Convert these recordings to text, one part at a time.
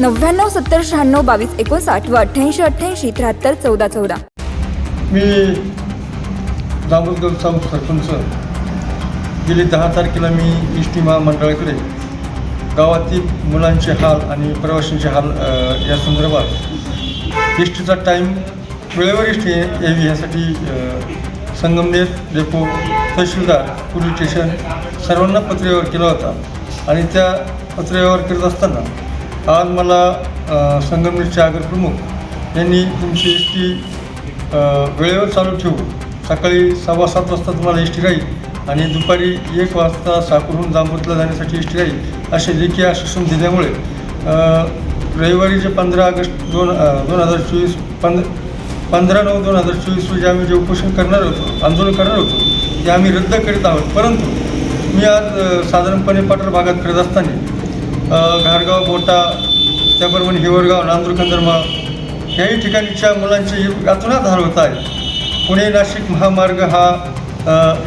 नव्याण्णव सत्तर शहाण्णव बावीस एकोणसाठ व अठ्ठ्याऐंशी अठ्ठ्याऐंशी त्र्याहत्तर चौदा चौदा. मी दामोदर साऊ सरपंच गेली दहा तारखेला मी एस टी महामंडळाकडे गावातील मुलांचे हाल आणि प्रवाशांचे हाल या संदर्भात एस टीचा टाईम वेळेवर एस टी यावी यासाठी Sangamner depot tehsildar police station सर्वांना पत्रव्यवहार केला होता. आणि त्या पत्रव्यवहार करत असताना आज मला संगमनेरचे आगर प्रमुख यांनी तुमची एस टी वेळेवर चालू ठेवू सकाळी सव्वा सात वाजता तुम्हाला एस टी राहील आणि दुपारी एक वाजता साकूरहून जांबूतला जाण्यासाठी एस टी राहील असे लेखी आश्वासन दिल्यामुळे रविवारी जे पंधरा ऑगस्ट दोन दोन हजार चोवीस पंध पंधरा नऊ दोन हजार चोवीस रोजी आम्ही जे उपोषण करणार होतो आंदोलन करणार होतो ते आम्ही रद्द करीत आहोत. परंतु मी आज साधारणपणे पाटर भागात करत असताना घारगाव बोटा त्याप्रमाणे हिवरगाव नांदूर कंदरमाळ याही ठिकाणच्या मुलांची यातूनच हाल होत आहे. पुणे नाशिक महामार्ग हा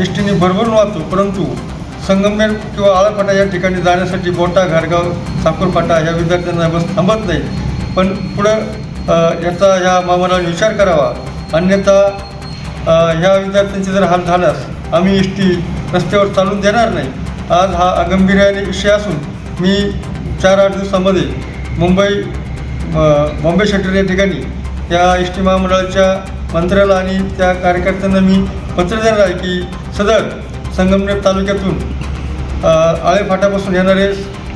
एस टीने भरभरून वाहतो परंतु संगमनेर किंवा आळापाटा या ठिकाणी जाण्यासाठी बोटा घारगाव साखरपाटा या विद्यार्थ्यांना बस थांबत नाही. पण पुढं याचा ह्या महामार्गाने विचार करावा. अन्यथा ह्या विद्यार्थ्यांचे जर हाल झाल्यास आम्ही एस टी रस्त्यावर चालून देणार नाही. आज हा गंभीर्याने विषय असून मी चार आठ दिवसामध्ये मुंबई बॉम्बे शटर या ठिकाणी त्या एस टी महामंडळाच्या मंत्र्याला आणि त्या कार्यकर्त्यांना मी पत्र देणार आहे की सदर संगमनेर तालुक्यातून अ, आळेफाटापासून येणारे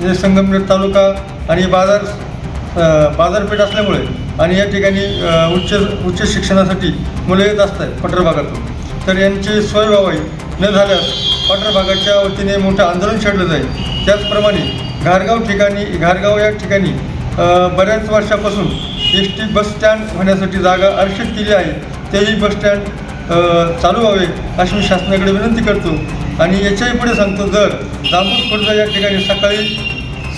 जे संगमनेर तालुका आणि बाजार बाजारपेठ असल्यामुळे आणि या ठिकाणी उच्च उच्च शिक्षणासाठी मुलं येत असतात पठार भागातून. तर यांची सोय व्हावी न झाल्यास पठार भागाच्या वतीने मोठं आंदोलन छेडलं जाईल. त्याचप्रमाणे घारगाव ठिकाणी घारगाव या ठिकाणी बऱ्याच वर्षापासून एस टी बस स्टँड होण्यासाठी जागा आरक्षित केली आहे. तेही बस स्टँड चालू व्हावे अशी मी शासनाकडे विनंती करतो. आणि याच्याही पुढे सांगतो जर जांभूर खुर्द या ठिकाणी सकाळी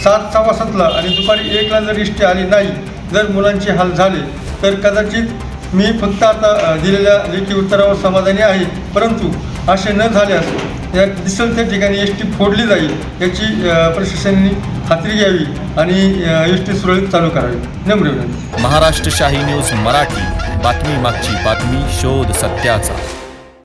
सात सव्वा सातला आणि दुपारी एकला जर एस टी आली नाही जर मुलांचे हाल झाले तर कदाचित मी फक्त आता दिलेल्या लेखी उत्तरावर समाधानी आहे. परंतु असे न झाल्यास या दिसेल त्या ठिकाणी एस टी फोडली जाईल याची प्रशासनाने खात्री घ्यावी आणि एस टी सुरळीत चालू करावी. नम्र विनंती. महाराष्ट्र शाही न्यूज मराठी. बातमी मागची बातमी शोध सत्याचा.